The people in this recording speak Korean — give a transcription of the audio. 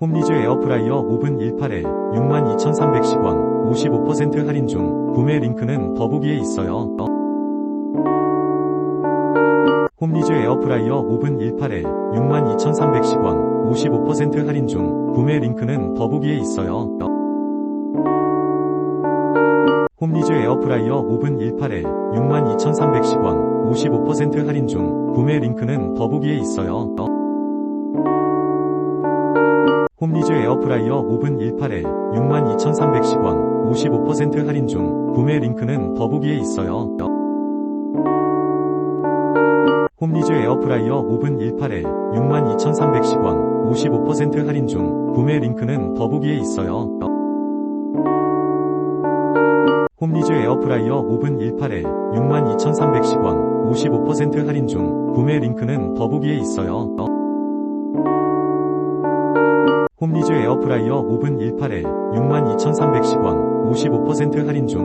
홈리즈 에어프라이어 오븐 18에 62,310원 55% 할인 중 구매 링크는 더보기에 있어요. 홈리즈 에어프라이어 오븐 18에 62,310원 55% 할인 중 구매 링크는 더보기에 있어요. 홈리즈 에어프라이어 오븐 18에 62,310원 55% 할인 중 구매 링크는 더보기에 있어요. 홈리즈 에어프라이어 오븐 18에 62,310원 55% 할인 중 구매 링크는 더보기에 있어요. 홈리즈 에어프라이어 오븐 18에 62,310원 55% 할인 중 구매 링크는 더보기에 있어요. 홈리즈 에어프라이어 오븐 18에 62,310원 55% 할인 중 구매 링크는 더보기에 있어요. 홈리즈 에어프라이어 오븐 18에 62,310원 55% 할인 중